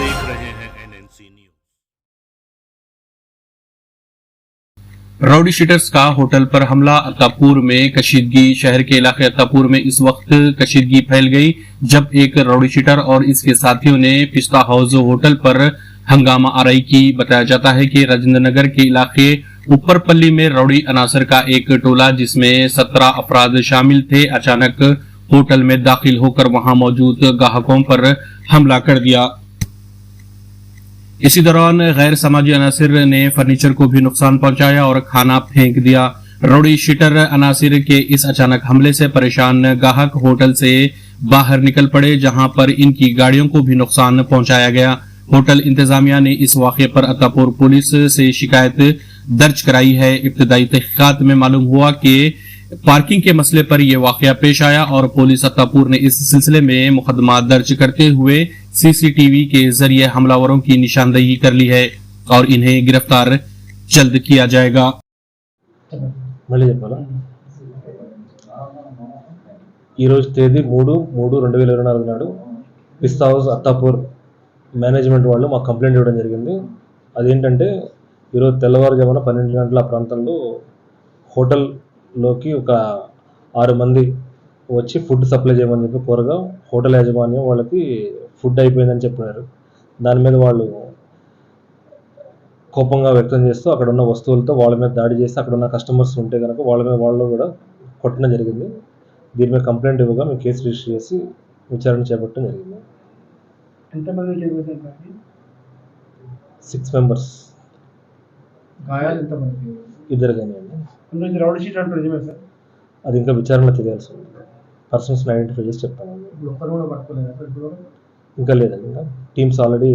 देख रहे हैं एनएनसी न्यूज़। राउडी शीटर्स का होटल पर हमला अत्तापुर में कशीदगी शहर के इलाके अत्तापुर में इस वक्त कशीदगी फैल गई, जब एक राउडी शीटर और इसके साथियों ने पिस्ता हाउस होटल पर हंगामा आरई की। बताया जाता है कि राजेंद्र नगर के इलाके ऊपरपल्ली में राउडी अनासर का एक टोला, जिसमें सत्रह अफराद शामिल थे, अचानक होटल में दाखिल होकर वहाँ मौजूद ग्राहकों पर हमला कर दिया। इसी दौरान गैर समाजी अनासिर ने फर्नीचर को भी नुकसान पहुँचाया और खाना फेंक दिया। रोडी शीटर अनासिर के इस अचानक हमले से परेशान गाहक होटल से बाहर निकल पड़े, जहाँ पर इनकी गाड़ियों को भी नुकसान पहुँचाया गया। होटल इंतजामिया ने इस वाक़े पर अत्तापुर पुलिस से शिकायत दर्ज कराई है। इब्तदाई तहकीकात में मालूम हुआ कि पार्किंग के मसले पर यह वाकया पेश आया और पुलिस अत्तापुर ने इस सिलसिले में मुकदमा दर्ज करते हुए सीसीटीवी के जरिए हमलावरों की निशानदेही कर ली है और इन्हें गिरफ्तार जल्द किया जाएगा మళ్ళీ చెప్పాలా ఈరోజు తేదీ మూడు మూడు రెండు వేల ఇరవై నాలుగు నాడు పిస్తా హౌస్ అత్తాపూర్ మేనేజ్మెంట్ వాళ్ళు మాకు కంప్లైంట్ ఇవ్వడం జరిగింది అదేంటంటే ఈరోజు తెల్లవారుజామున పన్నెండు గంటల ఆ ప్రాంతంలో హోటల్లోకి ఒక ఆరు మంది వచ్చి ఫుడ్ సప్లై చేయమని చెప్పి కోరగా హోటల్ యాజమాన్యం వాళ్ళకి ఫుడ్ అయిపోయిందని చెప్పినారు దాని మీద వాళ్ళు కోపంగా వ్యక్తం చేస్తూ అక్కడ ఉన్న వస్తువులతో వాళ్ళ మీద దాడి చేసి అక్కడ ఉన్న కస్టమర్స్ ఉంటే కనుక వాళ్ళ మీద వాళ్ళు కూడా కొట్టడం జరిగింది. దీని మీద కంప్లైంట్ ఇవ్వగా మేము కేసు రిజిస్టర్ చేసి విచారణ చేపట్టడం జరిగింది. ఎంతమంది సిక్స్ మెంబర్స్. ఇద్దరు కానివ్వండి అందులో రౌడీ షీట్ అంటారు నిజమే సార్. అది ఇంకా విచారణ తెలియాల్సి ఉంది. పర్సన్స్ని ఐడెంటిఫై చేసి చెప్తాను ఇప్పుడు కూడా పట్టుకోలేదు సార్ ఇంకా లేదండి. ఇంకా టీమ్స్ ఆల్రెడీ